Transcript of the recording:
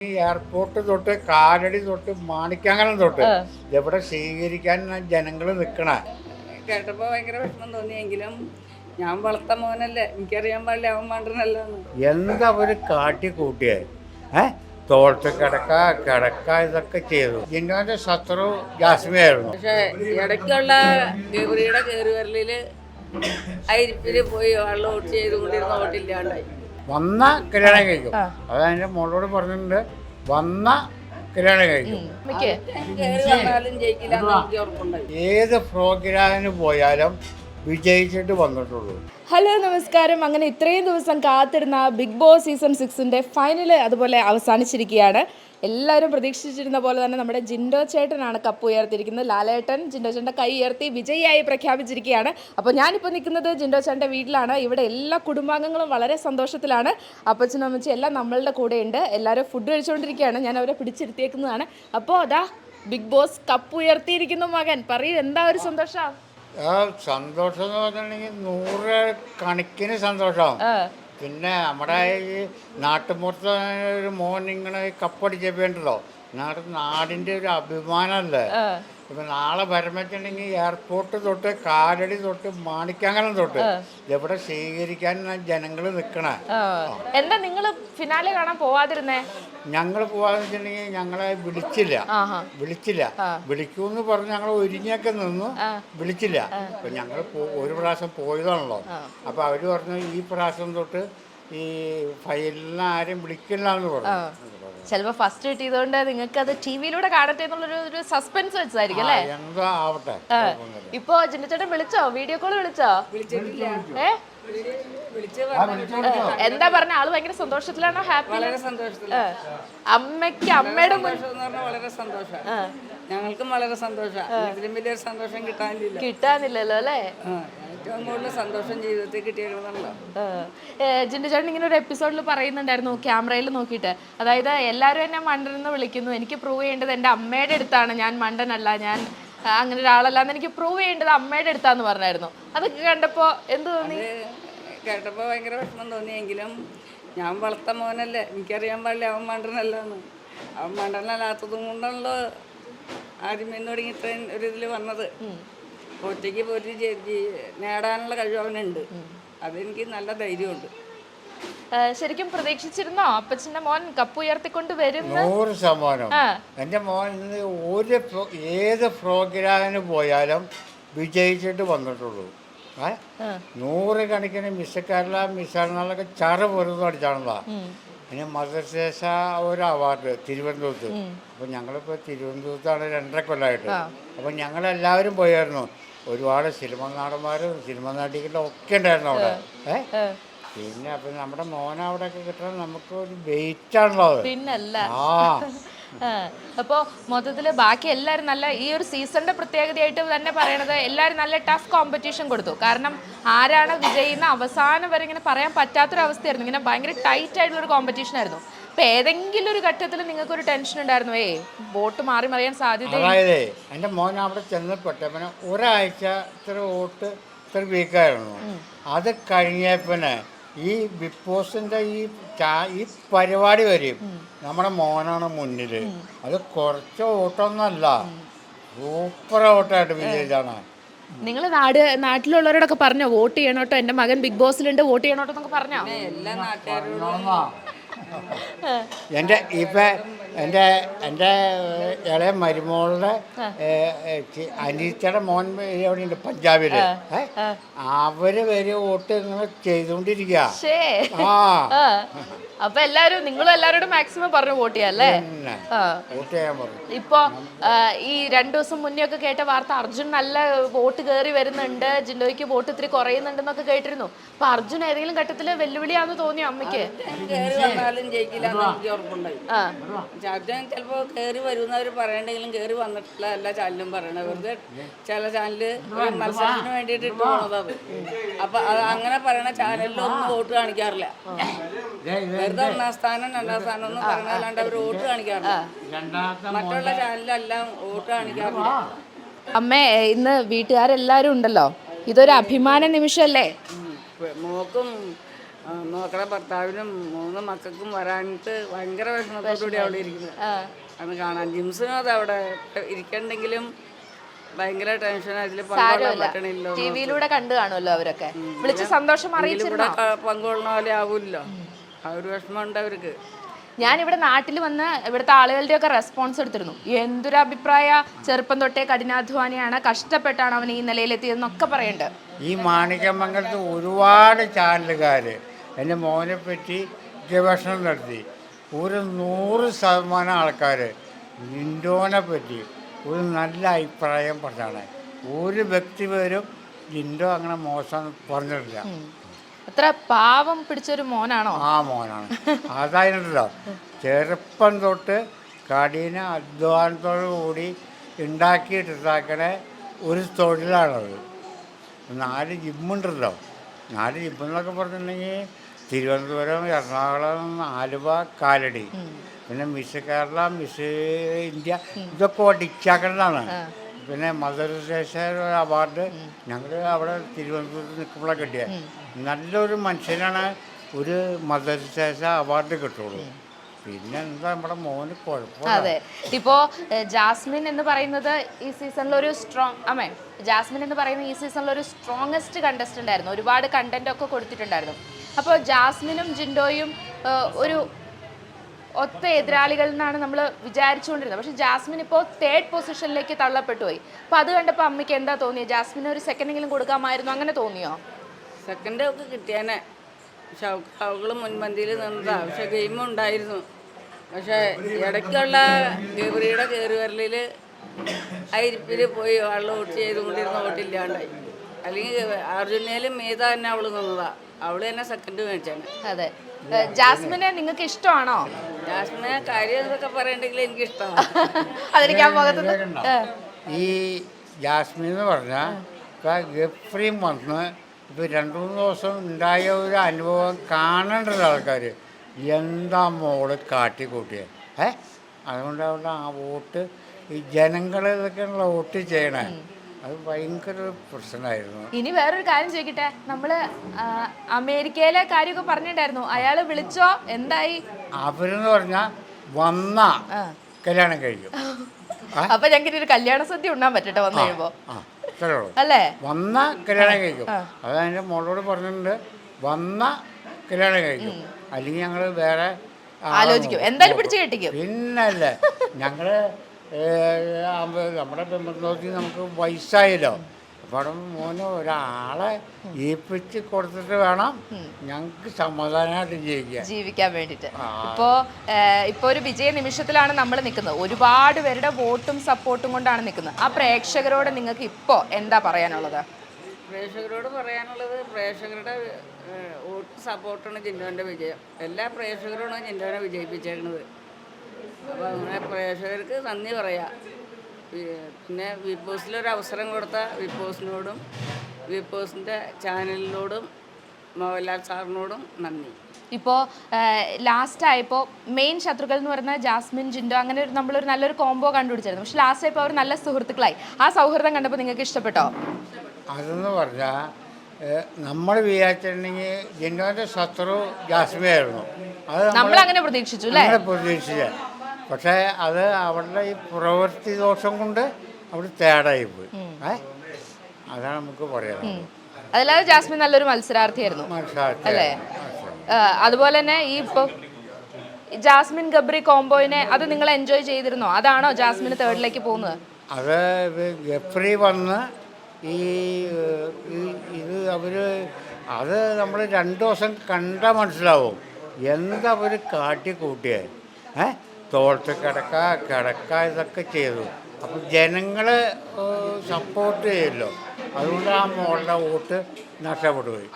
ഈ എയർപോർട്ട് തൊട്ട് കാലടി തൊട്ട് മാണിക്കങ്ങലം തൊട്ട് എവിടെ സ്വീകരിക്കാൻ ജനങ്ങൾ നിൽക്കണ കേട്ടപ്പോൾ ഭയങ്കര വിഷമം തോന്നിയെങ്കിലും ഞാൻ വളർത്ത മോനല്ലേ. എനിക്കറിയാൻ പാടില്ല അവൻ മണ്ടനല്ലാന്ന്. എന്താ അവർ കാട്ടി ഏ? തോളത്ത് കിടക്ക കിടക്ക ഇതൊക്കെ ചെയ്തു. ജിന്നോന്റെ ശത്രു ജാസ്മിയായിരുന്നു പക്ഷെ ഇടയ്ക്കുള്ള ഗൗരിയുടെ കയറി വരലിൽ അരിപ്പിൽ പോയി വെള്ളം ഓട്ട് ചെയ്തുകൊണ്ടിരുന്ന ഓട്ടില്ലാണ്ടായി വന്ന കല്യാണം കഴിക്കും. അത് എന്റെ മോളോട് പറഞ്ഞിട്ടുണ്ട്. വന്ന കല്യാണം കഴിക്കും. ഏത് പ്രോഗ്രാമിന് പോയാലും വിജയിച്ചിട്ട് വന്നിട്ടുള്ളൂ. ഹലോ നമസ്കാരം. അങ്ങനെ ഇത്രയും ദിവസം കാത്തിരുന്ന ബിഗ് ബോസ് സീസൺ സിക്സിന്റെ ഫൈനൽ അതുപോലെ അവസാനിച്ചിരിക്കുകയാണ്. എല്ലാവരും പ്രതീക്ഷിച്ചിരുന്ന പോലെ തന്നെ നമ്മുടെ ജിൻഡോ ചേട്ടനാണ് കപ്പ് ഉയർത്തിയിരിക്കുന്നത്. ലാലേട്ടൻ ജിൻഡോ ചേട്ടന്റെ കൈ ഉയർത്തി വിജയിയായി പ്രഖ്യാപിച്ചിരിക്കുകയാണ്. അപ്പോൾ ഞാനിപ്പോൾ നിൽക്കുന്നത് ജിൻഡോ ചേട്ടന്റെ വീട്ടിലാണ്. ഇവിടെ എല്ലാ കുടുംബാംഗങ്ങളും വളരെ സന്തോഷത്തിലാണ്. അപ്പച്ചനും അമ്മച്ചും എല്ലാം നമ്മളുടെ കൂടെയുണ്ട്. എല്ലാവരും ഫുഡ് കഴിച്ചുകൊണ്ടിരിക്കുകയാണ്. ഞാൻ അവരെ പിടിച്ചിരുത്തിയേക്കുന്നതാണ്. അപ്പോൾ അതാ ബിഗ് ബോസ് കപ്പ് ഉയർത്തിയിരിക്കുന്നു മകൻ. പറയൂ എന്താ ഒരു സന്തോഷം? സന്തോഷം എന്ന് പറഞ്ഞിട്ടുണ്ടെങ്കിൽ നൂറ് കണക്കിന് സന്തോഷം. പിന്നെ നമ്മുടെ ഈ നാട്ടുമ്പുറത്തെ ഒരു മോൻ ഇങ്ങനെ കപ്പടിച്ചപ്പോണ്ടല്ലോ നാട് നാടിന്റെ ഒരു അഭിമാനമല്ലേ ഇപ്പം നാളെ വരുമ്പോഴത്തേണ്ടെങ്കിൽ എയർപോർട്ട് തൊട്ട് കാലടി തൊട്ട് മാണിക്കാങ്കലം തൊട്ട് ഇതെവിടെ സ്വീകരിക്കാൻ ജനങ്ങൾ നിൽക്കണേ എന്താ നിങ്ങൾ ഫിനാലെ കാണാൻ പോവാതിരുന്നേ? ഞങ്ങൾ പോവാന്ന് വെച്ചിട്ടുണ്ടെങ്കിൽ ഞങ്ങളെ വിളിച്ചില്ല. വിളിച്ചില്ല. വിളിക്കൂന്ന് പറഞ്ഞ് ഞങ്ങൾ ഒരുങ്ങിയൊക്കെ നിന്നു. വിളിച്ചില്ല. അപ്പൊ ഞങ്ങൾ ഒരു പ്രാവശ്യം പോയതാണല്ലോ. അപ്പൊ അവർ പറഞ്ഞു ഈ പ്രാവശ്യം തൊട്ട് ഈ ഫയലിനെ ആരും വിളിക്കില്ല എന്ന് പറഞ്ഞു ചിലപ്പോ ഫസ്റ്റ് കിട്ടിയതുകൊണ്ട് നിങ്ങൾക്ക് അത് ടി വിയിലൂടെ കാണട്ടെ എന്നുള്ളൊരു ഒരു സസ്പെൻസ് വെച്ചതായിരിക്കും അല്ലേ? ഇപ്പൊ ജിന്നച്ചേട്ടൻ വിളിച്ചോ? വീഡിയോ കോൾ വിളിച്ചോ? വിളിച്ചിട്ടില്ല. ഏ. എന്താ പറഞ്ഞ? ആൾ ഭയങ്കര സന്തോഷത്തിലാണോ? ഹാപ്പി വളരെ അമ്മയ്ക്ക് അമ്മയുടെ വളരെ സന്തോഷം. ഞങ്ങൾക്കും വളരെ സന്തോഷമാണ് ഇതിലും വലിയൊരു സന്തോഷം കിട്ടാനില്ല കിട്ടാനില്ലല്ലോ അല്ലേ? ഏറ്റവും കൂടുതൽ സന്തോഷം ജീവിതത്തിൽ കിട്ടിയിരുന്നല്ലോ ചേട്ടൻ ഇങ്ങനെ ഒരു എപ്പിസോഡിൽ പറയുന്നുണ്ടായിരുന്നു ക്യാമറയിൽ നോക്കിയിട്ട്. അതായത് എല്ലാവരും എന്നെ മണ്ടൻ എന്ന് വിളിക്കുന്നു. എനിക്ക് പ്രൂവ് ചെയ്യേണ്ടത് എന്റെ അമ്മയുടെ അടുത്താണ്. ഞാൻ മണ്ടനല്ല ഞാൻ അങ്ങനെ ഒരാളല്ല എന്ന് എനിക്ക് പ്രൂവ് ചെയ്യേണ്ടത് അമ്മയുടെ അടുത്താന്ന് പറഞ്ഞായിരുന്നു. അത് കണ്ടപ്പോൾ എന്ത് തോന്നി? കേട്ടപ്പോൾ ഭയങ്കര വിഷമം തോന്നിയെങ്കിലും ഞാൻ വളർത്ത മോനല്ലേ. എനിക്കറിയാൻ പാടില്ല അവൻ മണ്ടനല്ലാന്ന്. അവൻ മണ്ടനല്ലാത്തതും കൊണ്ടുള്ള ആദ്യം തുടങ്ങി ഇത്രയും ഒരു ഇതിൽ വന്നത്. ഒറ്റയ്ക്ക് ജയി- നേടാനുള്ള കഴിവ് അവനുണ്ട്. അതെനിക്ക് നല്ല ധൈര്യമുണ്ട്. ശരിക്കും പ്രതീക്ഷിച്ചിരുന്നോ? അപ്പച്ചന്റെ മോൻ കപ്പ് ഉയർത്തിക്കൊണ്ട് വരും നൂറ് ശതമാനം. എന്റെ എന്റെ മോൻ ഒരു ഏത് പ്രോഗ്രാമിന് പോയാലും വിജയിച്ചിട്ട് വന്നിട്ടുള്ളൂ. നൂറ് കണക്കിന് മിസ്സക്കാരില മിസ്സാണെന്നൊക്കെ ചറ വെറുതെ പിന്നെ മദർശേഷ ഒരു അവാർഡ് തിരുവനന്തപുരത്ത്. അപ്പോൾ ഞങ്ങളിപ്പോൾ തിരുവനന്തപുരത്താണ് രണ്ടര കൊല്ലമായിട്ട് അപ്പോൾ ഞങ്ങളെല്ലാവരും പോയായിരുന്നു. ഒരുപാട് സിനിമ നടന്മാരും സിനിമ നടികളും ഒക്കെ ഉണ്ടായിരുന്നു അവിടെ. പിന്നെ അപ്പം നമ്മുടെ മോൻ അവിടെ ഒക്കെ കിട്ടണം നമുക്ക് ഒരു വെയിറ്റ് ആണല്ലോ അത് പിന്നല്ല. ആ. ആ, മൊത്തത്തിൽ ബാക്കി എല്ലാവരും നല്ല ഈ ഒരു സീസണിന്റെ പ്രത്യേകതയായിട്ട് തന്നെ പറയണത് എല്ലാവരും നല്ല ടഫ് കോമ്പറ്റീഷൻ കൊടുത്തു. കാരണം ആരാണ് വിജയിക്കുന്ന അവസാനം വരെ ഇങ്ങനെ പറയാൻ പറ്റാത്തൊരവസ്ഥയായിരുന്നു. ഇങ്ങനെ ഭയങ്കര ടൈറ്റ് ആയിട്ടുള്ള ഒരു കോമ്പറ്റീഷൻ ആയിരുന്നു. അപ്പൊ ഏതെങ്കിലും ഒരു ഘട്ടത്തിൽ നിങ്ങൾക്ക് ഒരു ടെൻഷൻ ഉണ്ടായിരുന്നു. ഏ വോട്ട് മാറി മറിയാൻ സാധ്യത അതായത് എന്റെ മോൻ അവിടെ ചെന്നപ്പെട്ട പിന്നെ ഒരാഴ്ച ഇത്ര വോട്ട് ഇത്ര വീക്കായിരുന്നു. അത് കഴിഞ്ഞപ്പിന്നെ ഈ ബിഗ് ബോസിന്റെ ഈ ഈ പരിപാടി വരും. നമ്മുടെ മോനാണ് മുന്നിൽ അത് കുറച്ച് ഓട്ടൊന്നല്ല. സൂപ്പർ വോട്ടായിട്ട് വിജയിച്ചാണ് നിങ്ങൾ നാട് നാട്ടിലുള്ളവരോടൊക്കെ പറഞ്ഞോ വോട്ട് ചെയ്യണോട്ടോ? എന്റെ മകൻ ബിഗ് ബോസിലുണ്ട് വോട്ട് ചെയ്യണോട്ടോ എന്നൊക്കെ പറഞ്ഞോ? എല്ലാ നാട്ടുകാരോടും. എന്റെ ഇപ്പം എന്റെ എന്റെ ഇളയ മരുമോളുടെ അനീച്ചയുടെ മോൻ അവിടെ ഉണ്ട് പഞ്ചാബിൽ അവർ വരെ വോട്ട് ഇങ്ങനെ ചെയ്തോണ്ടിരിക്ക. അപ്പൊ എല്ലാരും നിങ്ങളും എല്ലാരോടും മാക്സിമം പറഞ്ഞു വോട്ട് ചെയ്യാം അല്ലേ? പിന്നെ. ആ. വോട്ട് ചെയ്യാൻ പറഞ്ഞു. ഇപ്പോ ഈ രണ്ടു ദിവസം മുന്നേ ഒക്കെ കേട്ട വാർത്ത അർജുൻ നല്ല വോട്ട് കയറി വരുന്നുണ്ട് ജിൻഡോയ്ക്ക് വോട്ട് ഇത്തിരി കുറയുന്നുണ്ടെന്നൊക്കെ കേട്ടിരുന്നു. അപ്പൊ അർജുൻ ഏതെങ്കിലും ഘട്ടത്തിൽ വെല്ലുവിളിയാന്ന് തോന്നിയോ അമ്മയ്ക്ക്? കയറി ചിലപ്പോ കേറി ചിലപ്പോൾ കയറി വരുന്നവർ പറയണ്ടെങ്കിലും കയറി വന്നിട്ടില്ല എല്ലാ ചാനലും പറയണത്. വെറുതെ ചില ചാനൽ മത്സരത്തിന് വേണ്ടിയിട്ട് ഇട്ട് പോണത് അത്. അപ്പൊ അത് അങ്ങനെ പറയണ ചാനലിലൊന്നും വോട്ട് കാണിക്കാറില്ല. വെറുതെ ഒന്നാം സ്ഥാനം രണ്ടാം സ്ഥാനം ഒന്നും പറയണല്ലാണ്ട് അവർ വോട്ട് കാണിക്കാറില്ല. മറ്റുള്ള ചാനലെല്ലാം വോട്ട് കാണിക്കാറില്ല. അമ്മ ഇന്ന് വീട്ടുകാരെല്ലാരും ഉണ്ടല്ലോ? ഇതൊരു അഭിമാന നിമിഷല്ലേ? മോക്കും നോക്കണ ഭർത്താവിനും മൂന്ന് മക്കൾക്കും വരാനിട്ട് ഭയങ്കര വിഷമത്തോടുകൂടി അവിടെ ഇരിക്കുന്നത് അന്ന് കാണാൻ ജിംസിനും അത് അവിടെ ഇരിക്കണ്ടെങ്കിലും ഭയങ്കര ടെൻഷൻ അതിൽ പങ്കുകൊള്ളാൻ പറ്റണില്ലോ ടി വിയിലൂടെ കണ്ടു കാണുമല്ലോ അവരൊക്കെ. വിളിച്ച് സന്തോഷം അറിയിച്ചിരുന്നോ? പങ്കുകൊള്ളുന്ന പോലെ ആവൂല്ലോ. ആ ഒരു വിഷമമുണ്ട് അവർക്ക്. ഞാൻ ഇവിടെ നാട്ടിൽ വന്ന് ഇവിടുത്തെ ആളുകളുടെ ഒക്കെ റെസ്പോൺസ് എടുത്തിരുന്നു. എന്തൊരു അഭിപ്രായ? ചെറുപ്പം തൊട്ടേ കഠിനാധ്വാനിയാണ് കഷ്ടപ്പെട്ടാണ് അവൻ ഈ നിലയിലെത്തിയതെന്നൊക്കെ പറയുന്നുണ്ട്. ഈ മാണിക്യമംഗലത്ത് ഒരുപാട് ചാനലുകാർ എന്റെ മോനെ പറ്റി ഗവേഷണം നടത്തി. ഒരു നൂറ് ശതമാനം ആൾക്കാർ ജിൻഡോനെ പറ്റി ഒരു നല്ല അഭിപ്രായം പറഞ്ഞാണ് ഒരു വ്യക്തി പേരും ജിൻഡോ അങ്ങനെ മോശം പറഞ്ഞിട്ടില്ല. അത്ര പാവം പിടിച്ചൊരു മോനാണോ? ആ മോനാണ്. അതായിട്ടുണ്ടല്ലോ ചെറുപ്പം തൊട്ട് കഠിന അധ്വാനത്തോടു കൂടി ഉണ്ടാക്കിയിട്ടുണ്ടാക്കണ ഒരു തൊഴിലാണത്. നാല് ജിമ്മുണ്ടല്ലോ നാല് ജിമ്മെന്നൊക്കെ പറഞ്ഞിട്ടുണ്ടെങ്കിൽ തിരുവനന്തപുരം എറണാകുളം ആലുവ കാലടി. പിന്നെ മിസ് കേരള മിസ് ഇന്ത്യ ഇതൊക്കെ ഡിച്ചാക്കണതാണ് പിന്നെ മദർ ദേശ അവാർഡ്. ഞങ്ങൾ അവിടെ തിരുവനന്തപുരത്ത് നിൽക്കുമ്പോഴാണ് കിട്ടിയത് നല്ലൊരു മനുഷ്യനാണ് ഒരു മദർ ദേശ അവാർഡ് കിട്ടുള്ളൂ. പിന്നെ എന്താ നമ്മുടെ മോന് കുഴപ്പം അതെ. ഇപ്പോ ജാസ്മിൻ എന്ന് പറയുന്നത് ഈ സീസണിൽ ഒരു സ്ട്രോങ് അമേ ജാസ്മിൻ എന്ന് പറയുന്ന ഈ സീസണിൽ ഒരു സ്ട്രോങ്ങസ്റ്റ് കണ്ടസ്റ്റന്റ് ആയിരുന്നു. ഒരുപാട് കണ്ടന്റ് ഒക്കെ കൊടുത്തിട്ടുണ്ടായിരുന്നു. അപ്പോൾ ജാസ്മിനും ജിൻഡോയും ഒരു ഒത്ത എതിരാളികൾ എന്നാണ് നമ്മൾ വിചാരിച്ചുകൊണ്ടിരുന്നത്. പക്ഷെ ജാസ്മിൻ ഇപ്പോൾ തേർഡ് പൊസിഷനിലേക്ക് തള്ളപ്പെട്ടു പോയി. അപ്പോൾ അത് കണ്ടപ്പോൾ അമ്മയ്ക്ക് എന്താ തോന്നിയത് ജാസ്മിന് ഒരു സെക്കൻഡെങ്കിലും കൊടുക്കാമായിരുന്നു അങ്ങനെ തോന്നിയോ? സെക്കൻഡ് ഒക്കെ കിട്ടിയാനെ. അവൾ മുൻപന്തിയിൽ നിന്നതാ. പക്ഷെ ഗെയിം ഉണ്ടായിരുന്നു. പക്ഷേ ഇടയ്ക്കുള്ള ഗൗരിയുടെ കയറുവരലിൽ അരിപ്പിൽ പോയി വെള്ളം വോട്ട് ചെയ്തുകൊണ്ടിരുന്ന ഓട്ടില്ലാണ്ടായി അല്ലെങ്കിൽ അർജുനയിലും മീത തന്നെ അവൾ നിന്നതാ. അവൾ തന്നെ സെക്കൻഡ് മേടിച്ചാണ് അതെ. ജാസ്മിനെ നിങ്ങൾക്ക് ഇഷ്ടമാണോ? ജാസ്മിനെ കാര്യം എന്നൊക്കെ പറയണ്ടെങ്കിൽ എനിക്ക് ഇഷ്ടമാണ് അതെനിക്ക് ആ മുഖത്ത് ഈ ജാസ്മിൻ എന്ന് പറഞ്ഞാൽ ഇപ്പം ഗഫ്രീം വന്ന് ഇപ്പോൾ രണ്ട് മൂന്ന് ദിവസം ഉണ്ടായ ഒരു അനുഭവം കാണേണ്ടത് ആൾക്കാർ എന്താ മോൾ കാട്ടിക്കൂട്ടിയത് ഏ? അതുകൊണ്ട് അവിടെ ആ വോട്ട് ഈ ജനങ്ങൾ ഇതൊക്കെയാണല്ലോ വോട്ട് ചെയ്യണേ. അത് ഭയങ്കര പ്രശ്നമായിരുന്നു. ഇനി വേറൊരു കാര്യം ചോദിക്കട്ടെ? നമ്മൾ ആ, അമേരിക്കയിലെ കാര്യമൊക്കെ പറഞ്ഞിട്ടുണ്ടായിരുന്നു. അയാൾ വിളിച്ചോ? എന്തായി? അവരെന്ന് പറഞ്ഞാൽ വന്ന കല്യാണം കഴിക്കും അപ്പൊ ഞങ്ങൾക്ക് ഒരു കല്യാണ സദ്യ ഉണ്ടാൻ പറ്റട്ടെ വന്നു കഴിയുമ്പോ? ആ ഇത്രേ ഉള്ളൂ. അല്ലേ? വന്ന കല്യാണം കഴിക്കും അത് എന്റെ മോളോട് പറഞ്ഞിട്ടുണ്ട്. വന്ന കല്യാണം കഴിക്കും അല്ലെങ്കിൽ ഞങ്ങൾ വേറെ ആലോചിക്കും. എന്തായാലും പിടിച്ചു കെട്ടിക്കും. പിന്നല്ലേ ഞങ്ങൾ നമ്മുടെ നോക്കി നമുക്ക് വയസ്സായല്ലോ. അപ്പം മോനെ ഒരാളെ ഏൽപ്പിച്ച് കൊടുത്തിട്ട് വേണം ഞങ്ങൾക്ക് സമാധാനമായിട്ട് ജീവിക്കാൻ. ജീവിക്കാൻ വേണ്ടിട്ട്. ആ. ഇപ്പോ ഇപ്പോ ഒരു വിജയ നിമിഷത്തിലാണ് നമ്മൾ നിൽക്കുന്നത്. ഒരുപാട് പേരുടെ വോട്ടും സപ്പോർട്ടും കൊണ്ടാണ് നിൽക്കുന്നത്. ആ പ്രേക്ഷകരോട് നിങ്ങൾക്ക് ഇപ്പോ എന്താ പറയാനുള്ളത്? പ്രേക്ഷകരോട് പറയാനുള്ളത് പ്രേക്ഷകരുടെ വോട്ട് സപ്പോർട്ടാണ് ജിൻഡോന്റെ വിജയം. എല്ലാ പ്രേക്ഷകരോടാണ് ജിൻഡോനെ വിജയിപ്പിച്ചേക്കുന്നത് അപ്പോൾ അങ്ങനെ പ്രേക്ഷകർക്ക് നന്ദി പറയാം. പിന്നെ ബിഗ് ബോസിലൊരു അവസരം കൊടുത്ത ബിഗ് ബോസിനോടും ബിഗ് ബോസിന്റെ ചാനലിനോടും മോഹൻലാൽ സാറിനോടും നന്ദി. ഇപ്പോൾ ലാസ്റ്റ് ആയപ്പോൾ മെയിൻ ശത്രുക്കൾ എന്ന് പറയുന്നത് ജാസ്മിൻ ജിൻഡോ അങ്ങനെ ഒരു നമ്മളൊരു നല്ലൊരു കോംബോ കണ്ടുപിടിച്ചായിരുന്നു. പക്ഷെ ലാസ്റ്റ് ആയപ്പോൾ അവർ നല്ല സുഹൃത്തുക്കളായി. ആ സൗഹൃദം കണ്ടപ്പോൾ നിങ്ങൾക്ക് ഇഷ്ടപ്പെട്ടോ? അതെന്ന് പറഞ്ഞാൽ നമ്മൾ വിചാരിച്ചിട്ടുണ്ടെങ്കിൽ ജിൻഡോന്റെ ശത്രു ജാസ്മിയായിരുന്നു. നമ്മൾ അങ്ങനെ പ്രതീക്ഷിച്ചു അല്ലേ? പ്രതീക്ഷിച്ച. പക്ഷേ അത് അവരുടെ ഈ പ്രവൃത്തി ദോഷം കൊണ്ട് അവിടെ തേടായി പോയി. ഏ? അതാണ് നമുക്ക് പറയാം അതല്ലാതെ ജാസ്മിൻ നല്ലൊരു മത്സരാർത്ഥിയായിരുന്നു. അല്ലേ? അതുപോലെ തന്നെ ഈ ഇപ്പൊ ജാസ്മിൻ ഗബ്രി കോംബോയിനെ അത് നിങ്ങൾ എൻജോയ് ചെയ്തിരുന്നോ? അതാണോ ജാസ്മിൻ തേർഡിലേക്ക് പോകുന്നത്? അത് ഗബ്രി വന്ന് ഈ ഇത് അവർ അത് നമ്മൾ രണ്ടു ദിവസം കണ്ടാൽ മനസ്സിലാവും. എന്താ അവർ കാട്ടിക്കൂട്ടിയത് ഏ? തോളത്ത് കിടക്ക കിടക്ക ഇതൊക്കെ ചെയ്തു. അപ്പം ജനങ്ങൾ സപ്പോർട്ട് ചെയ്യല്ലോ. അതുകൊണ്ട് ആ മോളുടെ വോട്ട് നഷ്ടപ്പെട്ടു പോയി.